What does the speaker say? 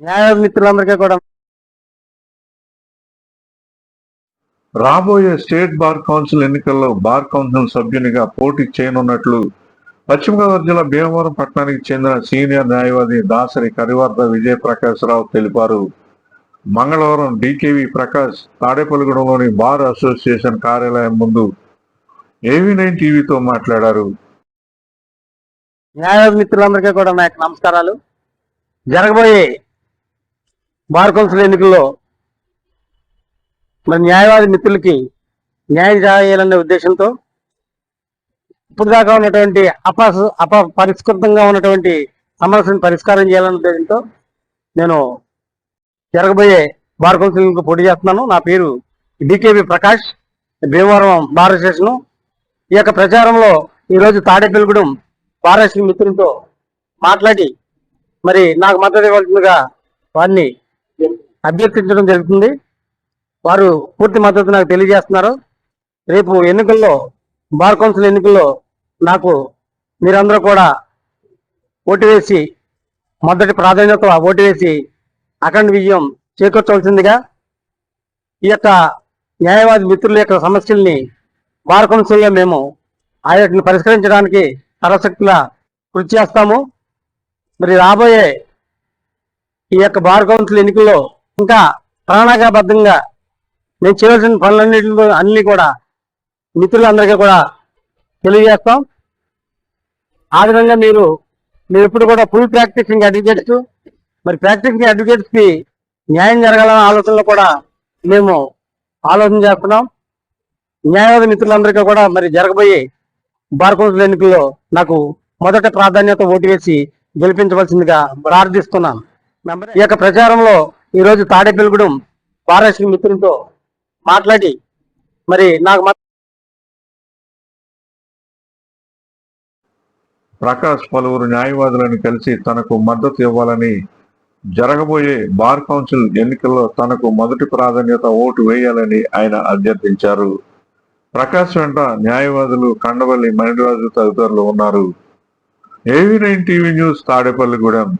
న్యాయ మిత్రులందరికీ కూడా రాబోయే స్టేట్ బార్ కౌన్సిల్ ఎన్నికల్లో బార్ కౌన్సిల్ సభ్యునిగా పోటీ చేయనున్నట్లు పశ్చిమ గోదావరి జిల్లా భీమవరం పట్టణానికి చెందిన సీనియర్ న్యాయవాది దాసరి కరివర్ధ విజయ ప్రకాశ్ రావు తెలిపారు. మంగళవారం డికేవి ప్రకాష్ తాడేపల్లిగూడెంలోని బార్ అసోసియేషన్ కార్యాలయం ముందు ఏవీ నైన్ టీవీతో మాట్లాడారు. న్యాయ మిత్రులందరికీ కూడా నా యొక్క నమస్కారాలు. జరగబోయే బార్ కౌన్సిల్ ఎన్నికల్లో మన న్యాయవాది మిత్రులకి న్యాయం చేయాలనే ఉద్దేశంతో ఇప్పుడు దాకా ఉన్నటువంటి అప అప పరిష్కృతంగా ఉన్నటువంటి సమస్యను పరిష్కారం చేయాలనే ఉద్దేశంతో నేను జరగబోయే బార్ కౌన్సిలింగ్ పోటీ చేస్తున్నాను. నా పేరు DKB Prakash. Bhimavaram bar association. ఈ యొక్క ప్రచారంలో ఈరోజు తాడేపల్లిగూడెం పారాశ్రీ మిత్రులతో మాట్లాడి మరి నాకు మద్దతు ఇవ్వాల్సిందిగా వారిని అభ్యర్థించడం జరుగుతుంది. వారు పూర్తి మద్దతు నాకు తెలియజేస్తున్నారు. రేపు ఎన్నికల్లో బార్ కౌన్సిల్ ఎన్నికల్లో నాకు మీరందరూ కూడా ఓటు వేసి మొదటి ప్రాధాన్యత ఓటు వేసి అఖండ విజయం చేకూర్చవలసిందిగా ఈ యొక్క న్యాయవాది మిత్రుల యొక్క సమస్యల్ని బార్ కౌన్సిల్లో మేము వాటిని పరిష్కరించడానికి సరశక్తుల కృషి చేస్తాము. మరి రాబోయే ఈ యొక్క బార్ కౌన్సిల్ ఎన్నికల్లో ఇంకా ప్రణాళికాబద్ధంగా మేము చేయవలసిన పనులన్నింటిలో అన్ని కూడా మిత్రులందరికీ కూడా తెలియజేస్తాం. ఆ విధంగా మీరు మీరు ఎప్పుడు కూడా ఫుల్ ప్రాక్టీసింగ్ అడ్వకేట్స్ మరి ప్రాక్టీసింగ్ అడ్వకేట్స్కి న్యాయం జరగాలన్న ఆలోచనలో కూడా మేము ఆలోచన చేస్తున్నాం. న్యాయవాద మిత్రులందరికీ కూడా మరి జరగబోయే బార్ కౌన్సిల్ ఎన్నికల్లో నాకు మొదట ప్రాధాన్యత ఓటు వేసి గెలిపించవలసిందిగా ప్రార్థిస్తున్నాను. ఈ యొక్క ప్రచారంలో ఈ రోజు తాడేపల్లిగూడెం పారాశ్రీ మిత్రులతో మాట్లాడి మరి నాకు ప్రకాష్ పలువురు న్యాయవాదులను కలిసి తనకు మద్దతు ఇవ్వాలని జరగబోయే బార్ కౌన్సిల్ ఎన్నికల్లో తనకు మొదటి ప్రాధాన్యత ఓటు వేయాలని ఆయన అభ్యర్థించారు. ప్రకాష్ వెంట న్యాయవాదులు కండవల్లి మణిరాజు తదితరులు ఉన్నారు. ఏవీ నైన్ టీవీ న్యూస్ తాడేపల్లిగూడెం?